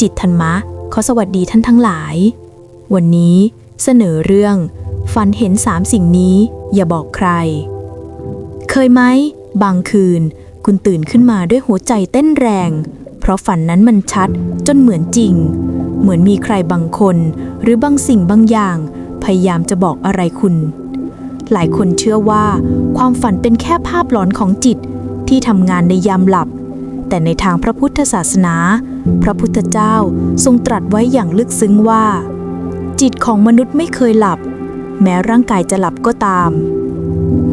จิตธรรมะ ขอสวัสดีท่านทั้งหลาย วันนี้เสนอเรื่อง ฝันเห็นสามสิ่งนี้ อย่าบอกใคร เคยไหม บางคืน คุณตื่นขึ้นมาด้วยหัวใจเต้นแรง เพราะฝันนั้นมันชัดจนเหมือนจริง เหมือนมีใครบางคน หรือบางสิ่งบางอย่าง พยายามจะบอกอะไรคุณ หลายคนเชื่อว่า ความฝันเป็นแค่ภาพหลอนของจิตที่ทำงานในยามหลับ แต่ในทางพระพุทธศาสนา พระพุทธเจ้าทรงตรัสไว้อย่างลึกซึ้งว่า จิตของมนุษย์ไม่เคยหลับ แม้ร่างกายจะหลับก็ตาม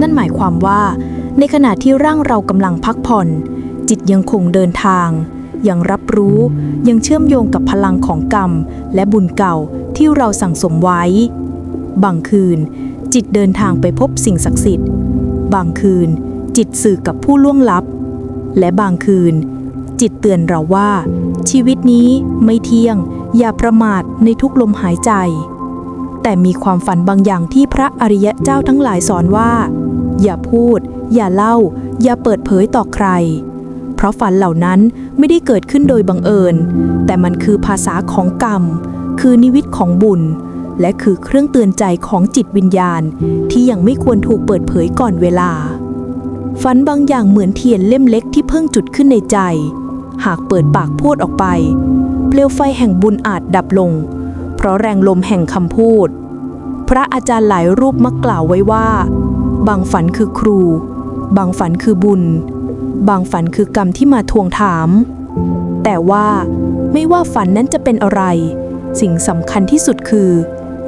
นั่นหมายความว่า ในขณะที่ร่างเรากำลังพักผ่อน จิตยังคงเดินทาง ยังรับรู้ยังเชื่อมโยงกับพลังของกรรม และบุญเก่าที่เราสั่งสมไว้ บางคืน จิตเดินทางไปพบสิ่งศักดิ์สิทธิ์ บางคืน จิตสื่อกับผู้ล่วงลับ และบางคืน จิตเตือนเราว่า ชีวิตนี้ไม่เที่ยง อย่าประมาทในทุกลมหายใจ แต่มีความฝันบางอย่างที่พระอริยะเจ้าทั้งหลายสอนว่า อย่าพูด อย่าเล่า อย่าเปิดเผยต่อใคร เพราะฝันเหล่านั้นไม่ได้เกิดขึ้นโดยบังเอิญ แต่มันคือภาษาของกรรม คือนิวิตของบุญและคือเครื่องเตือนใจของจิตวิญญาณ ที่ยังไม่ควรถูกเปิดเผยก่อนเวลา ฝันบางอย่างเหมือนเทียนเล่มเล็กที่เพิ่งจุดขึ้นในใจ หากเปิดปากพูดออกไป เปลวไฟแห่งบุญอาจดับลง เพราะแรงลมแห่งคำพูด พระอาจารย์หลายรูปมักกล่าวไว้ว่า บางฝันคือครู บางฝันคือบุญ บางฝันคือกรรมที่มาทวงถาม แต่ว่าไม่ว่าฝันนั้นจะเป็นอะไร สิ่งสำคัญที่สุดคือ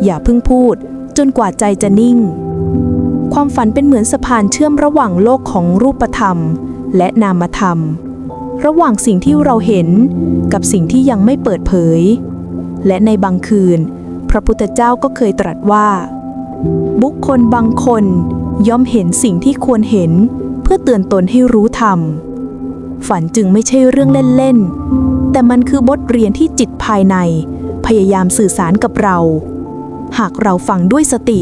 อย่าเพิ่งพูดจนกว่าใจจะนิ่ง ความฝันเป็นเหมือนสะพานเชื่อมระหว่างโลกของรูปธรรม และนามธรรม ระหว่างสิ่งที่เราเห็นกับสิ่งที่ยังไม่เปิดเผย และในบางคืน พระพุทธเจ้าก็เคยตรัสว่า บุคคลบางคนย่อมเห็นสิ่งที่ควรเห็น เพื่อเตือนตนให้รู้ธรรม ฝันจึงไม่ใช่เรื่องเล่น ๆ แต่มันคือบทเรียนที่จิตภายใน พยายามสื่อสารกับเรา หากเราฟังด้วยสติ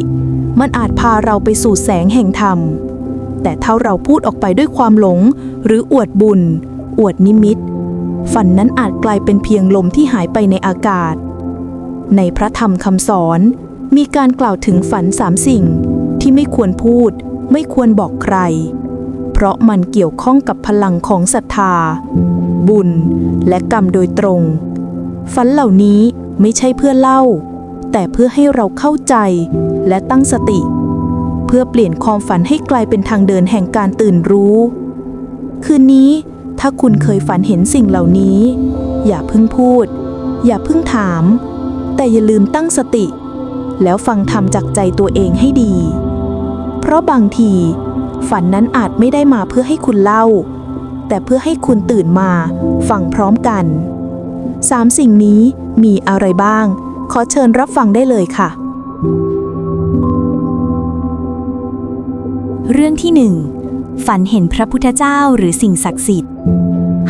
มันอาจพาเราไปสู่แสงแห่งธรรม แต่ถ้าเราพูดออกไปด้วยความหลง หรืออวดบุญ อวดนิมิต ฝันนั้นอาจกลายเป็นเพียงลมที่หายไปในอากาศ ในพระธรรมคำสอน มีการกล่าวถึงฝันสามสิ่ง ที่ไม่ควรพูด ไม่ควรบอกใคร เพราะมันเกี่ยวข้องกับพลังของศรัทธา บุญ และกรรมโดยตรง ฝันเหล่านี้ไม่ใช่เพื่อเล่า แต่เพื่อให้เราเข้าใจและตั้งสติ เพื่อเปลี่ยนความฝันให้กลายเป็นทางเดินแห่งการตื่นรู้ คืนนี้ถ้าคุณเคยฝันเห็นสิ่งเหล่านี้ อย่าเพิ่งพูด อย่าเพิ่งถาม แต่อย่าลืมตั้งสติ แล้วฟังธรรมจากใจตัวเองให้ดี เพราะบางที ฝันนั้นอาจไม่ได้มาเพื่อให้คุณเล่า แต่เพื่อให้คุณตื่นมา ฟังพร้อมกันสามสิ่งนี้มีอะไรบ้าง ขอเชิญรับฟังได้เลยค่ะ เรื่องที่หนึ่งฝันเห็นพระพุทธเจ้าหรือสิ่งศักดิ์สิทธิ์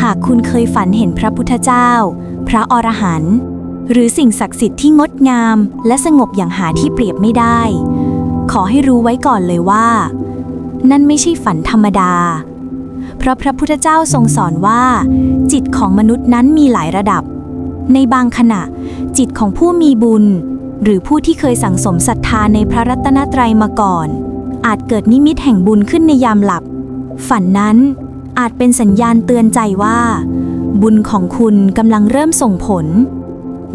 หากคุณเคยฝันเห็นพระพุทธเจ้า พระอรหันต์หรือสิ่งศักดิ์สิทธิ์ที่งดงามและสงบอย่างหาที่เปรียบไม่ได้ ขอให้รู้ไว้ก่อนเลยว่า นั่นไม่ใช่ฝันธรรมดา เพราะพระพุทธเจ้าทรงสอนว่า จิตของมนุษย์นั้นมีหลายระดับ ในบางขณะ จิตของผู้มีบุญ หรือผู้ที่เคยสั่งสมศรัทธาในพระรัตนตรัยมาก่อน อาจเกิดนิมิตแห่งบุญขึ้นในยามหลับ ฝันนั้นอาจเป็นสัญญาณเตือนใจว่า บุญของคุณกำลังเริ่มส่งผล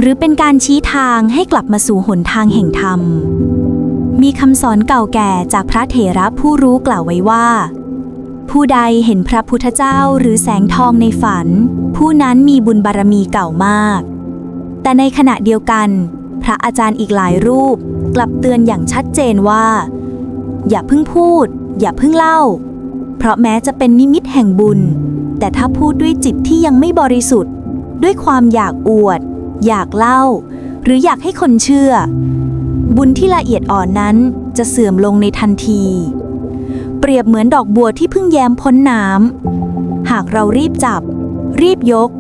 หรือเป็นการชี้ทางให้กลับมาสู่หนทางแห่งธรรม มีคำสอนเก่าแก่จากพระเถระผู้รู้กล่าวไว้ว่า ผู้ใดเห็นพระพุทธเจ้าหรือแสงทองในฝัน ผู้นั้นมีบุญบารมีเก่ามาก แต่ในขณะเดียวกัน พระอาจารย์อีกหลายรูป กลับเตือนอย่างชัดเจนว่า อย่าเพิ่งพูด อย่าเพิ่งเล่า เพราะแม้จะเป็นนิมิตแห่งบุญ แต่ถ้าพูดด้วยจิตที่ยังไม่บริสุทธิ์ ด้วยความอยากอวด อยากเล่า หรืออยากให้คนเชื่อ บุญที่ละเอียดอ่อนนั้นจะเสื่อมลงในทันทีเปรียบเหมือนดอกบัวที่เพิ่งแย้มพ้นน้ำ หากเรารีบจับ รีบยก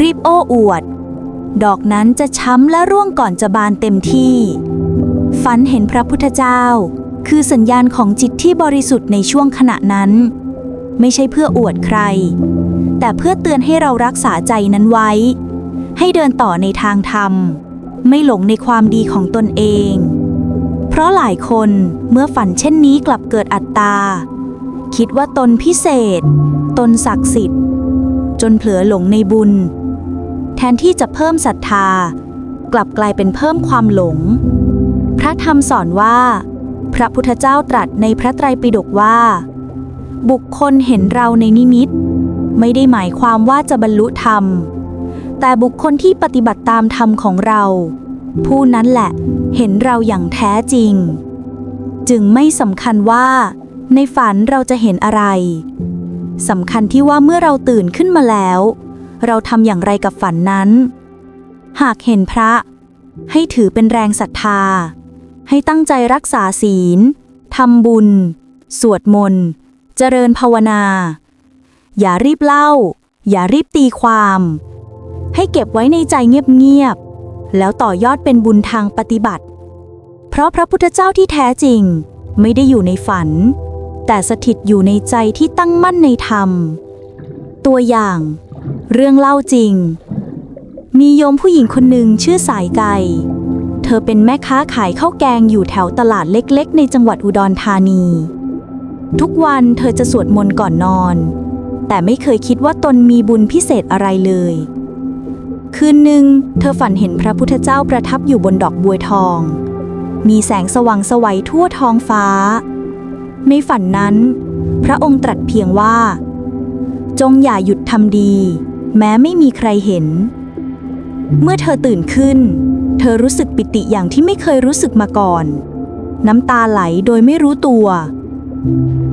รีบโอ้อวด ดอกนั้นจะช้ำและร่วงก่อนจะบานเต็มที่ ฝันเห็นพระพุทธเจ้า คือสัญญาณของจิตที่บริสุทธิ์ในช่วงขณะนั้น ไม่ใช่เพื่ออวดใคร แต่เพื่อเตือนให้เรารักษาใจนั้นไว้ ให้เดินต่อในทางธรรม ไม่หลงในความดีของตนเอง เพราะหลายคนเมื่อฝันเช่นนี้กลับเกิดอัตตาคิดว่าตนพิเศษ ตนศักดิ์สิทธิ์ จนเผลอหลงในบุญ แทนที่จะเพิ่มศรัทธา กลับกลายเป็นเพิ่มความหลง พระธรรมสอนว่า พระพุทธเจ้าตรัสในพระไตรปิฎกว่า บุคคลเห็นเราในนิมิต ไม่ได้หมายความว่าจะบรรลุธรรม แต่บุคคลที่ปฏิบัติตามธรรมของเรา ผู้นั้นแหละเห็นเราอย่างแท้จริง จึงไม่สำคัญว่าในฝันเราจะเห็นอะไร สำคัญที่ว่าเมื่อเราตื่นขึ้นมาแล้ว เราทำอย่างไรกับฝันนั้น หากเห็นพระ ให้ถือเป็นแรงศรัทธา ให้ตั้งใจรักษาศีลทำบุญ สวดมนต์ เจริญภาวนา อย่ารีบเล่า อย่ารีบตีความ ให้เก็บไว้ในใจเงียบๆ แล้วต่อยอดเป็นบุญทางปฏิบัติ เพราะพระพุทธเจ้าที่แท้จริงไม่ได้อยู่ในฝัน แต่สถิตอยู่ในใจที่ตั้งมั่นในธรรม ตัวอย่าง เรื่องเล่าจริง มีโยมผู้หญิงคนหนึ่งชื่อสายไก่เธอเป็นแม่ค้าขายข้าวแกงอยู่แถวตลาดเล็กๆ ในจังหวัดอุดรธานี ทุกวันเธอจะสวดมนต์ก่อนนอน แต่ไม่เคยคิดว่าตนมีบุญพิเศษอะไรเลย คืนหนึ่งเธอฝันเห็นพระพุทธเจ้าประทับอยู่บนดอกบัวทอง มีแสงสว่างสวัยทั่วท้องฟ้า ในฝันนั้น พระองค์ตรัสเพียงว่า จงอย่าหยุดทำดี แม้ไม่มีใครเห็น เมื่อเธอตื่นขึ้น เธอรู้สึกปิติอย่างที่ไม่เคยรู้สึกมาก่อน น้ำตาไหลโดยไม่รู้ตัว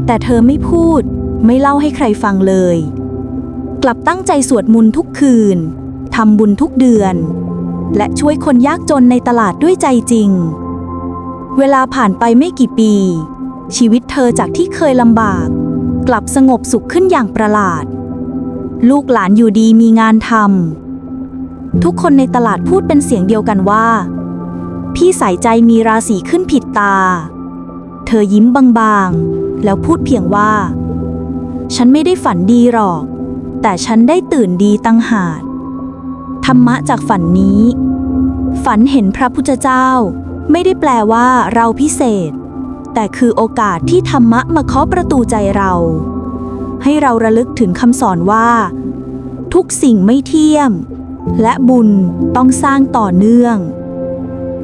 แต่เธอไม่พูด ไม่เล่าให้ใครฟังเลย กลับตั้งใจสวดมนต์ทุกคืนทำบุญทุกเดือน และช่วยคนยากจนในตลาดด้วยใจจริง เวลาผ่านไปไม่กี่ปี ชีวิตเธอจากที่เคยลำบาก กลับสงบสุขขึ้นอย่างประหลาด ลูกหลานอยู่ดีมีงานทำทุกคนในตลาดพูดเป็นเสียงเดียวกันว่า พี่สายใจมีราศีขึ้นผิดตา เธอยิ้มบางๆ แล้วพูดเพียงว่า ฉันไม่ได้ฝันดีหรอก แต่ฉันได้ตื่นดีตั้งหากธรรมะจากฝันนี้ ฝันเห็นพระพุทธเจ้า ไม่ได้แปลว่าเราพิเศษ แต่คือโอกาสที่ธรรมะมาเคาะประตูใจเรา ให้เราระลึกถึงคำสอนว่า ทุกสิ่งไม่เที่ยม และบุญต้องสร้างต่อเนื่อง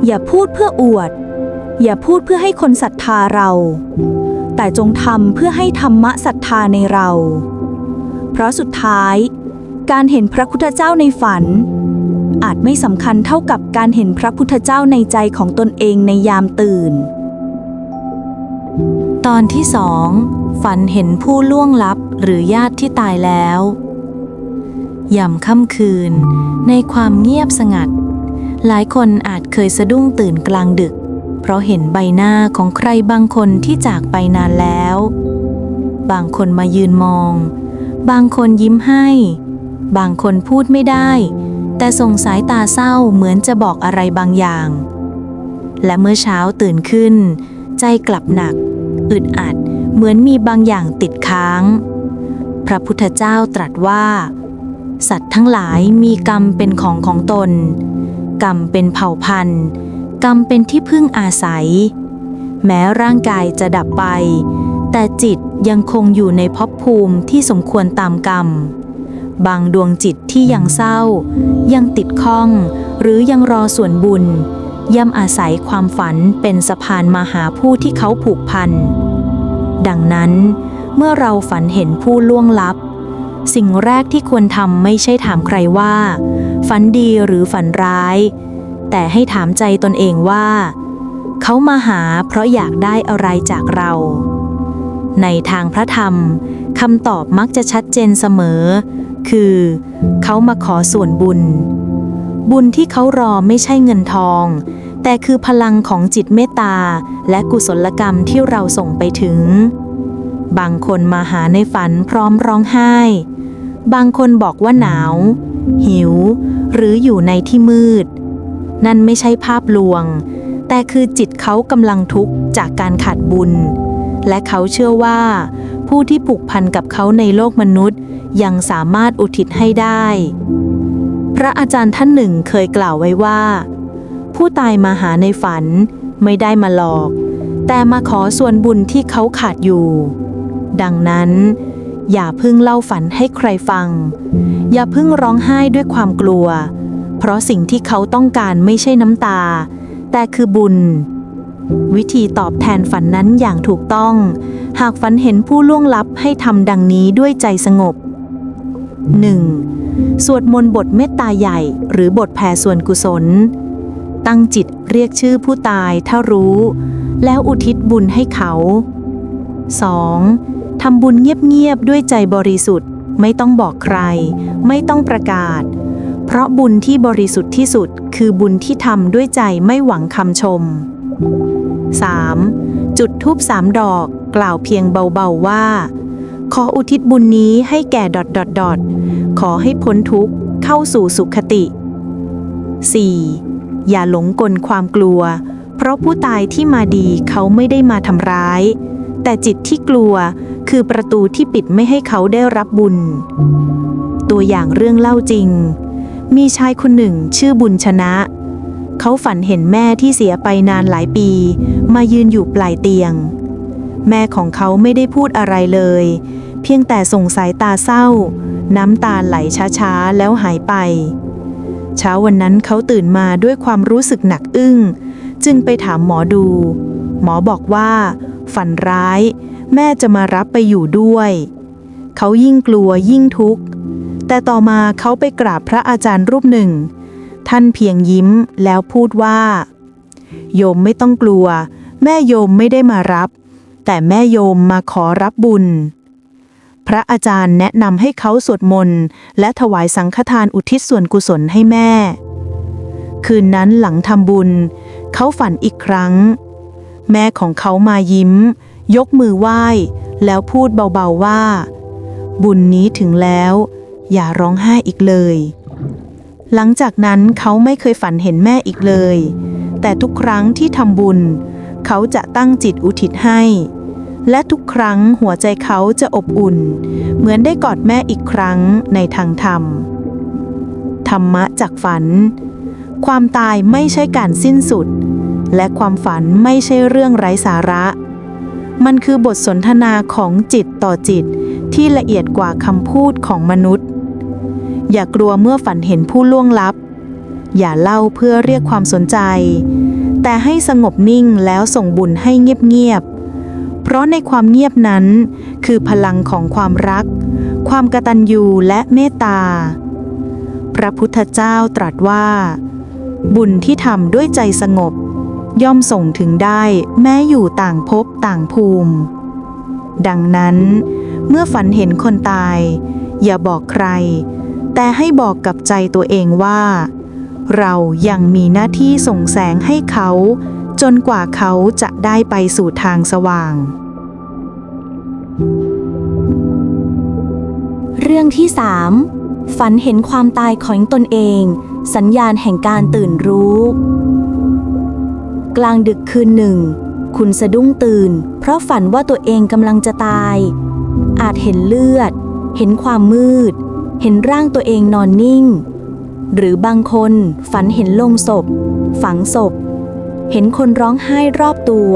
อย่าพูดเพื่ออวด อย่าพูดเพื่อให้คนศรัทธาเรา แต่จงทำเพื่อให้ธรรมะศรัทธาในเรา เพราะสุดท้าย การเห็นพระพุทธเจ้าในฝัน อาจไม่สำคัญเท่ากับการเห็นพระพุทธเจ้าในใจของตนเองในยามตื่น ตอนที่สองฝันเห็นผู้ล่วงลับหรือญาติที่ตายแล้วยามค่ำคืน ในความเงียบสงัด หลายคนอาจเคยสะดุ้งตื่นกลางดึก เพราะเห็นใบหน้าของใครบางคนที่จากไปนานแล้ว บางคนมายืนมอง บางคนยิ้มให้ บางคนพูดไม่ได้ แต่ส่งสายตาเศร้าเหมือนจะบอกอะไรบางอย่าง และเมื่อเช้าตื่นขึ้น ใจกลับหนัก อึดอัด เหมือนมีบางอย่างติดค้าง พระพุทธเจ้าตรัสว่า สัตว์ทั้งหลายมีกรรมเป็นของของตน กรรมเป็นเผ่าพันธุ์ กรรมเป็นที่พึ่งอาศัย แม้ร่างกายจะดับไป แต่จิตยังคงอยู่ในภพภูมิที่สมควรตามกรรม บางดวงจิตที่ยังเศร้า ยังติดข้อง หรือยังรอส่วนบุญ ย่ำอาศัยความฝันเป็นสะพานมาหาผู้ที่เขาผูกพัน ดังนั้น เมื่อเราฝันเห็นผู้ล่วงลับ สิ่งแรกที่ควรทำไม่ใช่ถามใครว่า ฝันดีหรือฝันร้าย แต่ให้ถามใจตนเองว่า เขามาหาเพราะอยากได้อะไรจากเรา ในทางพระธรรมคำตอบมักจะชัดเจนเสมอ คือ เขามาขอส่วนบุญ บุญที่เขารอไม่ใช่เงินทอง แต่คือพลังของจิตเมตตา และกุศลกรรมที่เราส่งไปถึง บางคนมาหาในฝันพร้อมร้องไห้ บางคนบอกว่าหนาว หิว หรืออยู่ในที่มืด นั่นไม่ใช่ภาพลวง แต่คือจิตเขากำลังทุกข์จากการขาดบุญ และเขาเชื่อว่า ผู้ที่ผูกพันกับเขาในโลกมนุษย์ยังสามารถอุทิศให้ได้ พระอาจารย์ท่านหนึ่งเคยกล่าวไว้ว่า ผู้ตายมาหาในฝันไม่ได้มาหลอก แต่มาขอส่วนบุญที่เขาขาดอยู่ ดังนั้น อย่าพิ่งเล่าฝันให้ใครฟัง อย่าพิ่งร้องไห้ด้วยความกลัว เพราะสิ่งที่เขาต้องการไม่ใช่น้ำตา แต่คือบุญ วิธีตอบแทนฝันนั้นอย่างถูกต้อง หากฝันเห็นผู้ล่วงลับให้ทำดังนี้ด้วยใจสงบ 1. สวดมนต์บทเมตตาใหญ่ หรือบทแผ่ส่วนกุศล ตั้งจิตเรียกชื่อผู้ตายถ้ารู้ แล้วอุทิศบุญให้เขา 2. ทำบุญเงียบๆด้วยใจบริสุทธิ์ ไม่ต้องบอกใคร ไม่ต้องประกาศ เพราะบุญที่บริสุทธิ์ที่สุดคือบุญที่ทำด้วยใจไม่หวังคำชม 3. จุดทูปสามดอกกล่าวเพียงเบาๆว่า ขออุทิศบุญนี้ให้แก่ดอดดอดดอดขอให้พ้นทุกข์เข้าสู่สุขติ 4. อย่าหลงกลความกลัว เพราะผู้ตายที่มาดีเขาไม่ได้มาทำร้าย แต่จิตที่กลัวคือประตูที่ปิดไม่ให้เขาได้รับบุญ ตัวอย่างเรื่องเล่าจริง มีชายคนหนึ่งชื่อบุญชนะ เขาฝันเห็นแม่ที่เสียไปนานหลายปี มายืนอยู่ปลายเตียง แม่ของเขาไม่ได้พูดอะไรเลย เพียงแต่ส่งสายตาเศร้า น้ำตาไหลช้าๆ แล้วหายไป เช้าวันนั้นเขาตื่นมาด้วยความรู้สึกหนักอึ้ง จึงไปถามหมอดู หมอบอกว่า ฝันร้าย แม่จะมารับไปอยู่ด้วย เขายิ่งกลัวยิ่งทุกข์ แต่ต่อมาเขาไปกราบพระอาจารย์รูปหนึ่ง ท่านเพียงยิ้มแล้วพูดว่า โยมไม่ต้องกลัว แม่โยมไม่ได้มารับ แต่แม่โยมมาขอรับบุญ พระอาจารย์แนะนำให้เขาสวดมนต์และถวายสังฆทานอุทิศส่วนกุศลให้แม่ คืนนั้นหลังทำบุญ เขาฝันอีกครั้ง แม่ของเขามายิ้ม ยกมือไหว้ แล้วพูดเบาๆว่า บุญนี้ถึงแล้ว อย่าร้องไห้อีกเลย หลังจากนั้นเขาไม่เคยฝันเห็นแม่อีกเลย แต่ทุกครั้งที่ทำบุญเขาจะตั้งจิตอุทิศให้ และทุกครั้งหัวใจเขาจะอบอุ่น เหมือนได้กอดแม่อีกครั้งในทางธรรม ธรรมะจากฝัน ความตายไม่ใช่การสิ้นสุด และความฝันไม่ใช่เรื่องไร้สาระ มันคือบทสนทนาของจิตต่อจิตที่ละเอียดกว่าคำพูดของมนุษย์ อย่ากลัวเมื่อฝันเห็นผู้ล่วงลับ อย่าเล่าเพื่อเรียกความสนใจ แต่ให้สงบนิ่งแล้วส่งบุญให้เงียบๆ เพราะในความเงียบนั้น คือพลังของความรัก ความกตัญญูและเมตตา พระพุทธเจ้าตรัสว่า บุญที่ทำด้วยใจสงบ ย่อมส่งถึงได้แม้อยู่ต่างภพต่างภูมิ ดังนั้น เมื่อฝันเห็นคนตาย อย่าบอกใคร แต่ให้บอกกับใจตัวเองว่า เรายังมีหน้าที่ส่งแสงให้เขา จนกว่าเขาจะได้ไปสู่ทางสว่าง เรื่องที่3ฝันเห็นความตายของตนเอง สัญญาณแห่งการตื่นรู้ กลางดึกคืนหนึ่ง คุณสะดุ้งตื่น เพราะฝันว่าตัวเองกำลังจะตาย อาจเห็นเลือด เห็นความมืด เห็นร่างตัวเองนอนนิ่ง หรือบางคนฝันเห็นโลงศพ ฝังศพ เห็นคนร้องไห้รอบตัว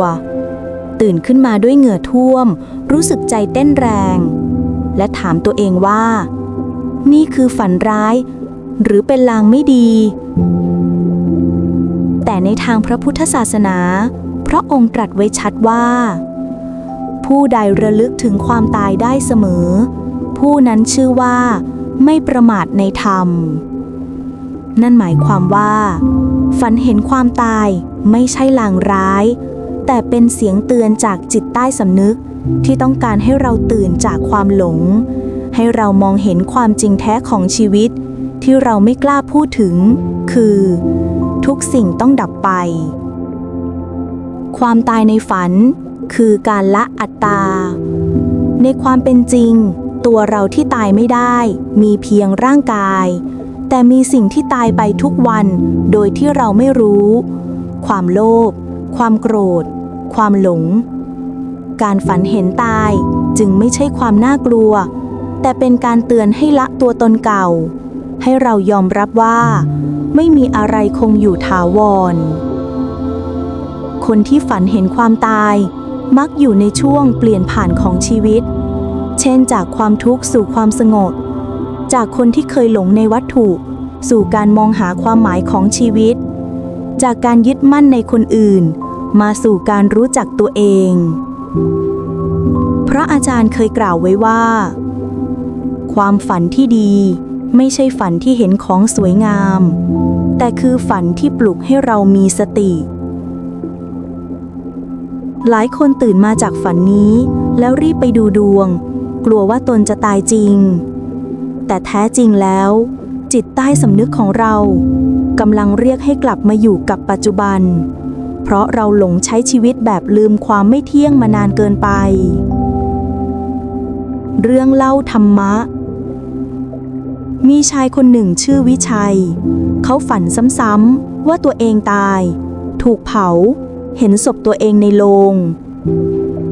ตื่นขึ้นมาด้วยเหงื่อท่วม รู้สึกใจเต้นแรง และถามตัวเองว่า นี่คือฝันร้าย หรือเป็นลางไม่ดี แต่ในทางพระพุทธศาสนา พระองค์ตรัสไว้ชัดว่า ผู้ใดระลึกถึงความตายได้เสมอ ผู้นั้นชื่อว่า ไม่ประมาทในธรรม นั่นหมายความว่า ฝันเห็นความตายไม่ใช่ลางร้าย แต่เป็นเสียงเตือนจากจิตใต้สำนึกที่ต้องการให้เราตื่นจากความหลง ให้เรามองเห็นความจริงแท้ของชีวิต ที่เราไม่กล้าพูดถึง คือ ทุกสิ่งต้องดับไป ความตายในฝัน คือการละอัตตา ในความเป็นจริง ตัวเราที่ตายไม่ได้ มีเพียงร่างกาย แต่มีสิ่งที่ตายไปทุกวัน โดยที่เราไม่รู้ ความโลภ ความโกรธ ความหลง การฝันเห็นตายจึงไม่ใช่ความน่ากลัว แต่เป็นการเตือนให้ละตัวตนเก่า ให้เรายอมรับว่า ไม่มีอะไรคงอยู่ถาวร คนที่ฝันเห็นความตาย มักอยู่ในช่วงเปลี่ยนผ่านของชีวิต เช่นจากความทุกข์สู่ความสงบ จากคนที่เคยหลงในวัตถุ สู่การมองหาความหมายของชีวิต จากการยึดมั่นในคนอื่น มาสู่การรู้จักตัวเอง พระอาจารย์เคยกล่าวไว้ว่า ความฝันที่ดีไม่ใช่ฝันที่เห็นของสวยงาม แต่คือฝันที่ปลุกให้เรามีสติ หลายคนตื่นมาจากฝันนี้ แล้วรีบไปดูดวง กลัวว่าตนจะตายจริง แต่แท้จริงแล้ว จิตใต้สำนึกของเรากำลังเรียกให้กลับมาอยู่กับปัจจุบัน เพราะเราหลงใช้ชีวิตแบบลืมความไม่เที่ยงมานานเกินไป เรื่องเล่าธรรมะ มีชายคนหนึ่งชื่อวิชัย เขาฝันซ้ำๆว่าตัวเองตาย ถูกเผา เห็นศพตัวเองในโลง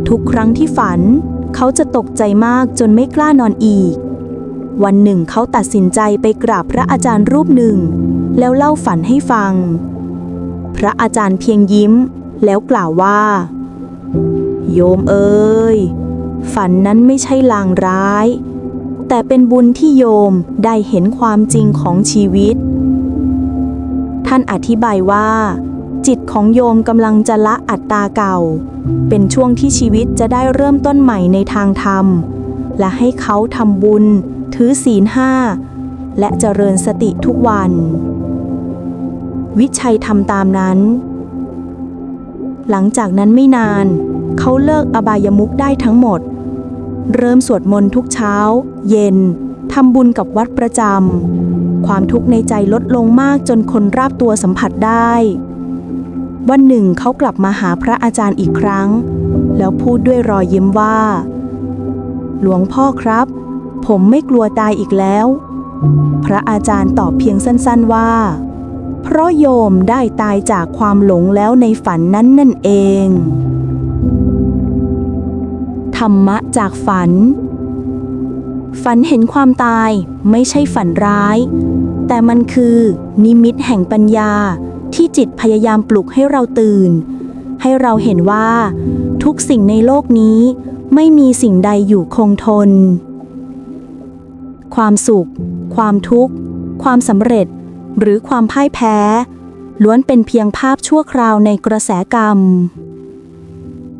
ทุกครั้งที่ฝัน เขาจะตกใจมากจนไม่กล้านอนอีก วันหนึ่งเขาตัดสินใจไปกราบพระอาจารย์รูปหนึ่ง แล้วเล่าฝันให้ฟัง พระอาจารย์เพียงยิ้ม แล้วกล่าวว่า โยมเอ้ยฝันนั้นไม่ใช่ลางร้าย แต่เป็นบุญที่โยมได้เห็นความจริงของชีวิต ท่านอธิบายว่า จิตของโยมกำลังจะละอัตตาเก่า เป็นช่วงที่ชีวิตจะได้เริ่มต้นใหม่ในทางธรรม และให้เขาทำบุญ ถือศีลห้า และเจริญสติทุกวัน วิชัยทำตามนั้น หลังจากนั้นไม่นาน เขาเลิกอบายมุขได้ทั้งหมด เริ่มสวดมนต์ทุกเช้า เย็นทำบุญกับวัดประจำ ความทุกข์ในใจลดลงมากจนคนราบตัวสัมผัสได้ วันหนึ่งเขากลับมาหาพระอาจารย์อีกครั้ง แล้วพูดด้วยรอยยิ้มว่า หลวงพ่อครับ ผมไม่กลัวตายอีกแล้ว พระอาจารย์ตอบเพียงสั้นๆว่า เพราะโยมได้ตายจากความหลงแล้วในฝันนั้นนั่นเอง ธรรมะจากฝัน ฝันเห็นความตายไม่ใช่ฝันร้าย แต่มันคือนิมิตแห่งปัญญาที่จิตพยายามปลุกให้เราตื่น ให้เราเห็นว่า ทุกสิ่งในโลกนี้ไม่มีสิ่งใดอยู่คงทน ความสุข ความทุกข์ ความสำเร็จ หรือความพ่ายแพ้ ล้วนเป็นเพียงภาพชั่วคราวในกระแสกรรม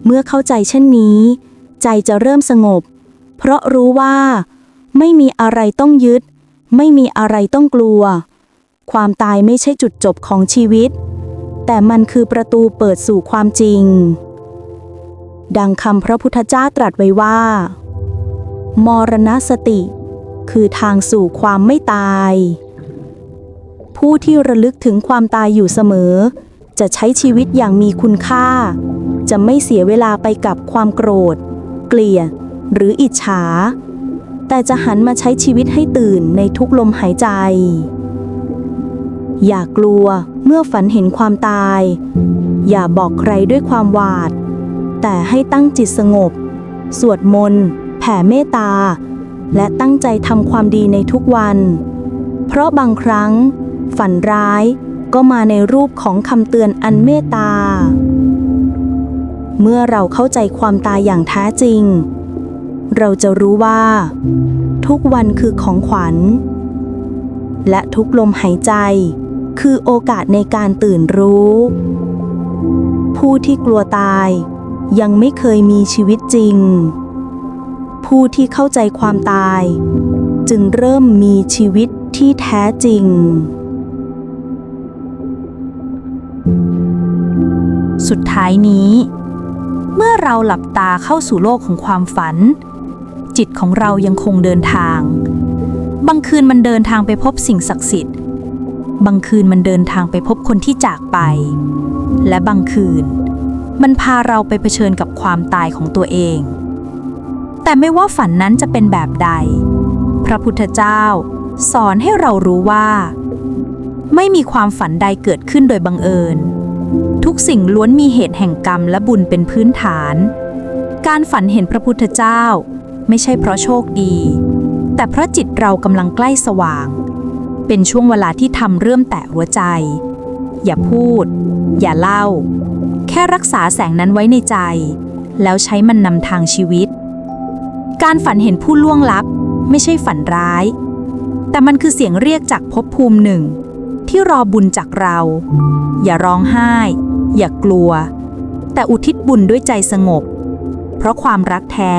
เมื่อเข้าใจเช่นนี้ ใจจะเริ่มสงบ เพราะรู้ว่า ไม่มีอะไรต้องยึด ไม่มีอะไรต้องกลัว ความตายไม่ใช่จุดจบของชีวิต แต่มันคือประตูเปิดสู่ความจริง ดังคำพระพุทธเจ้าตรัสไว้ว่า มรณสติ คือทางสู่ความไม่ตาย ผู้ที่ระลึกถึงความตายอยู่เสมอ จะใช้ชีวิตอย่างมีคุณค่า จะไม่เสียเวลาไปกับความโกรธ เกลียด หรืออิจฉา แต่จะหันมาใช้ชีวิตให้ตื่นในทุกลมหายใจ อย่ากลัวเมื่อฝันเห็นความตาย อย่าบอกใครด้วยความหวาด แต่ให้ตั้งจิตสงบ สวดมนต์แผ่เมตตา และตั้งใจทำความดีในทุกวัน เพราะบางครั้ง ฝันร้ายก็มาในรูปของคำเตือนอันเมตตา เมื่อเราเข้าใจความตายอย่างแท้จริง เราจะรู้ว่า ทุกวันคือของขวัญ และทุกลมหายใจ คือโอกาสในการตื่นรู้ ผู้ที่กลัวตายยังไม่เคยมีชีวิตจริง ผู้ที่เข้าใจความตาย จึงเริ่มมีชีวิตที่แท้จริง สุดท้ายนี้ เมื่อเราหลับตาเข้าสู่โลกของความฝัน จิตของเรายังคงเดินทาง บางคืนมันเดินทางไปพบสิ่งศักดิ์สิทธิ์ บางคืนมันเดินทางไปพบคนที่จากไป และบางคืน มันพาเราไปเผชิญกับความตายของตัวเอง แต่ไม่ว่าฝันนั้นจะเป็นแบบใด พระพุทธเจ้า สอนให้เรารู้ว่า ไม่มีความฝันใดเกิดขึ้นโดยบังเอิญ ทุกสิ่งล้วนมีเหตุแห่งกรรมและบุญเป็นพื้นฐาน การฝันเห็นพระพุทธเจ้า ไม่ใช่เพราะโชคดี แต่เพราะจิตเรากำลังใกล้สว่าง เป็นช่วงเวลาที่ทำเริ่มแตะหัวใจ อย่าพูด อย่าเล่า แค่รักษาแสงนั้นไว้ในใจ แล้วใช้มันนำทางชีวิต การฝันเห็นผู้ล่วงลับ ไม่ใช่ฝันร้าย แต่มันคือเสียงเรียกจากภพภูมิหนึ่ง ที่รอบุญจากเรา อย่าร้องไห้ อย่ากลัว แต่อุทิศบุญด้วยใจสงบ เพราะความรักแท้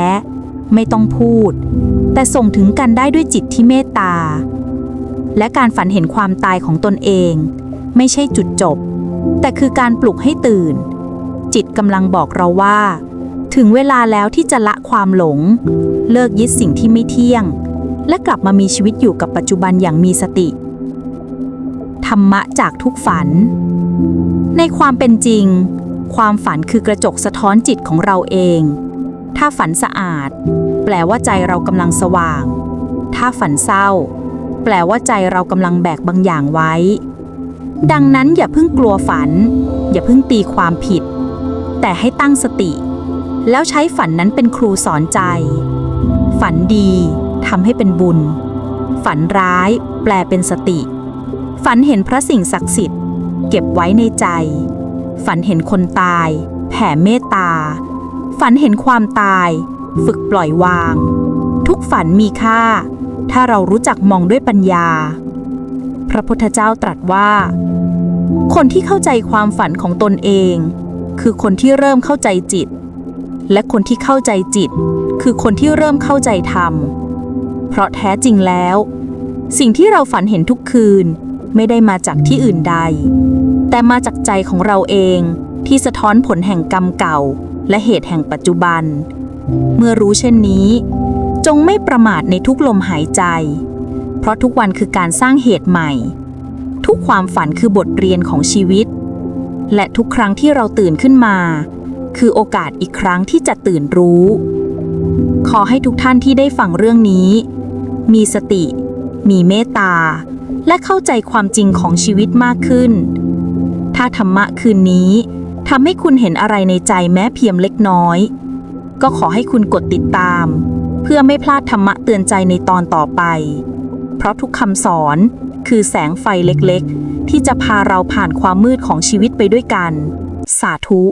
ไม่ต้องพูด แต่ส่งถึงกันได้ด้วยจิตที่เมตตา และการฝันเห็นความตายของตนเอง ไม่ใช่จุดจบ แต่คือการปลุกให้ตื่น จิตกำลังบอกเราว่า ถึงเวลาแล้วที่จะละความหลง เลิกยึดสิ่งที่ไม่เที่ยง และกลับมามีชีวิตอยู่กับปัจจุบันอย่างมีสติ ธรรมะจากทุกฝัน ในความเป็นจริง ความฝันคือกระจกสะท้อนจิตของเราเอง ถ้าฝันสะอาด แปลว่าใจเรากำลังสว่าง ถ้าฝันเศร้า แปลว่าใจเรากำลังแบกบางอย่างไว้ ดังนั้นอย่าเพิ่งกลัวฝัน อย่าเพิ่งตีความผิด แต่ให้ตั้งสติ แล้วใช้ฝันนั้นเป็นครูสอนใจ ฝันดีทำให้เป็นบุญ ฝันร้ายแปลเป็นสติ ฝันเห็นพระสิ่งศักดิ์สิทธิ์ เก็บไว้ในใจ ฝันเห็นคนตาย แผ่เมตตา ฝันเห็นความตาย ฝึกปล่อยวาง ทุกฝันมีค่า ถ้าเรารู้จักมองด้วยปัญญา พระพุทธเจ้าตรัสว่า คนที่เข้าใจความฝันของตนเอง คือคนที่เริ่มเข้าใจจิต และคนที่เข้าใจจิต คือคนที่เริ่มเข้าใจธรรม เพราะแท้จริงแล้ว สิ่งที่เราฝันเห็นทุกคืน ไม่ได้มาจากที่อื่นใด แต่มาจากใจของเราเองที่สะท้อนผลแห่งกรรมเก่า และเหตุแห่งปัจจุบัน เมื่อรู้เช่นนี้ จงไม่ประมาทในทุกลมหายใจ เพราะทุกวันคือการสร้างเหตุใหม่ ทุกความฝันคือบทเรียนของชีวิต และทุกครั้งที่เราตื่นขึ้นมา คือโอกาสอีกครั้งที่จะตื่นรู้ ขอให้ทุกท่านที่ได้ฟังเรื่องนี้ มีสติ มีเมตตา และเข้าใจความจริงของชีวิตมากขึ้น ถ้าธรรมะคืนนี้ทำให้คุณเห็นอะไรในใจแม้เพียงเล็กน้อย ก็ขอให้คุณกดติดตาม เพื่อไม่พลาดธรรมะเตือนใจในตอนต่อไป เพราะทุกคำสอนคือแสงไฟเล็กๆ ที่จะพาเราผ่านความมืดของชีวิตไปด้วยกัน สาธุ